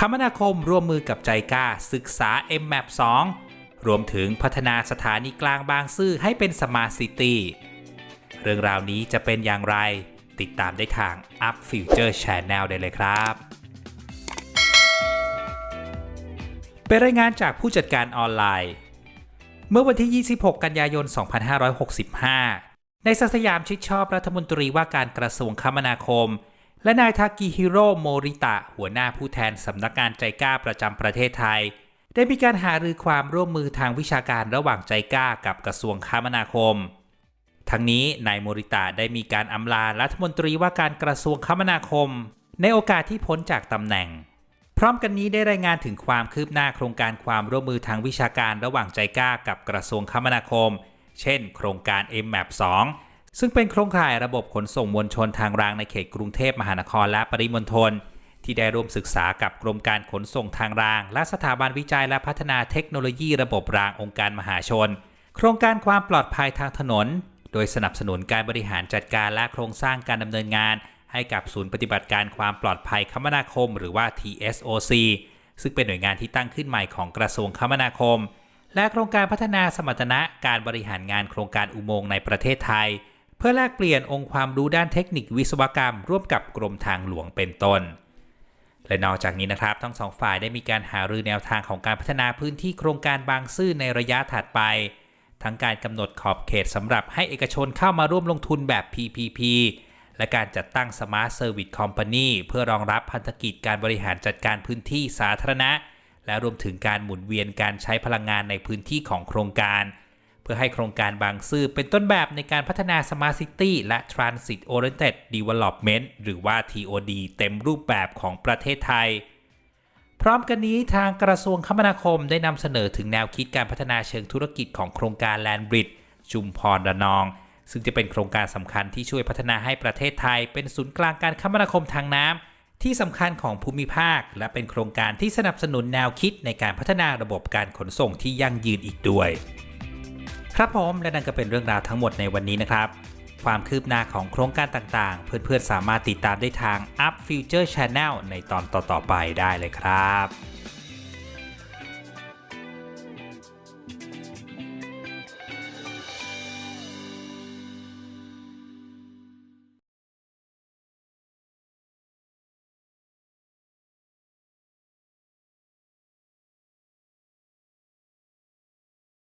คมนาคมร่วมมือกับใจกล้าศึกษา MMAP 2 รวมถึงพัฒนาสถานีกลางบางซื่อให้เป็นสมาร์ทซิตี้ เรื่องราวนี้จะเป็นอย่างไร ติดตามได้ทาง Up Future Channel ได้เลยครับเป็นรายงานจากผู้จัดการออนไลน์ เมื่อวันที่ 26 กันยายน 2565 ในศักดิ์สยามชิดชอบรัฐมนตรีว่าการกระทรวงคมนาคม และนายทากิฮิโร่โมริตะ หัวหน้าผู้แทนสำนักงานใจกล้าประจำประเทศไทย ได้มีการหารือความร่วมมือทางวิชาการระหว่างใจกล้ากับกระทรวงคมนาคม ทั้งนี้นายโมริตะได้มีการอำลารัฐมนตรีว่าการกระทรวงคมนาคม ในโอกาสที่พ้นจากตำแหน่ง พร้อมกันนี้ได้รายงานถึงความคืบหน้าโครงการความร่วมมือทางวิชาการระหว่างใจกล้ากับกระทรวงคมนาคม เช่น โครงการ MMAP 2 ซึ่งเป็นโครงข่ายระบบขนส่งมวลชนทางรางในเขตกรุงเทพมหานครและปริมณฑลที่ได้ร่วมศึกษากับกรมการขนส่งทางราง และสถาบันวิจัยและพัฒนาเทคโนโลยีระบบรางองค์การมหาชน โครงการความปลอดภัยทางถนน โดยสนับสนุนการบริหารจัดการและโครงสร้างการดำเนินงาน ให้กับศูนย์ปฏิบัติการความปลอดภัยคมนาคม หรือว่า TSOC ซึ่งเป็นหน่วยงานที่ตั้งขึ้นใหม่ของกระทรวงคมนาคม และโครงการพัฒนาสมรรถนะการบริหารงานโครงการอุโมงค์ในประเทศไทย เพื่อแลกเปลี่ยนองค์ความรู้ด้านเทคนิควิศวกรรม ร่วมกับกรมทางหลวงเป็นต้น และนอกจากนี้นะครับ ทั้งสองฝ่ายได้มีการหารือแนวทางของการพัฒนาพื้นที่โครงการบางซื่อในระยะถัดไป ทั้งการกำหนดขอบเขตสำหรับให้เอกชนเข้ามาร่วมลงทุนแบบ PPP และการจัดตั้ง Smart Service Company เพื่อรองรับพันธกิจการบริหารจัดการพื้นที่สาธารณะ และรวมถึงการหมุนเวียนการใช้พลังงานในพื้นที่ของโครงการ พื่อให้โครงการบางซื่อเป็นต้นแบบในการพัฒนา Smart City และ Transit Oriented Development หรือว่า TOD เต็มรูปแบบของประเทศไทย พร้อมกันนี้ทางกระทรวงคมนาคมได้นำเสนอถึงแนวคิดการพัฒนาเชิงธุรกิจของโครงการ Land Bridge ชุมพรระนอง ซึ่งจะเป็นโครงการสำคัญที่ช่วยพัฒนาให้ประเทศไทย เป็นศูนย์กลางการคมนาคมทางน้ำที่สำคัญของภูมิภาค และเป็นโครงการที่สนับสนุนแนวคิดในการพัฒนาระบบการขนส่งที่ยั่งยืนอีกด้วย ครับผมและนั่นก็เป็นเรื่องราวทั้งหมดในวันนี้นะครับ ความคืบหน้าของโครงการต่างๆ เพื่อนๆสามารถติดตามได้ทาง Up Future Channel ในตอนต่อๆไปได้เลยครับ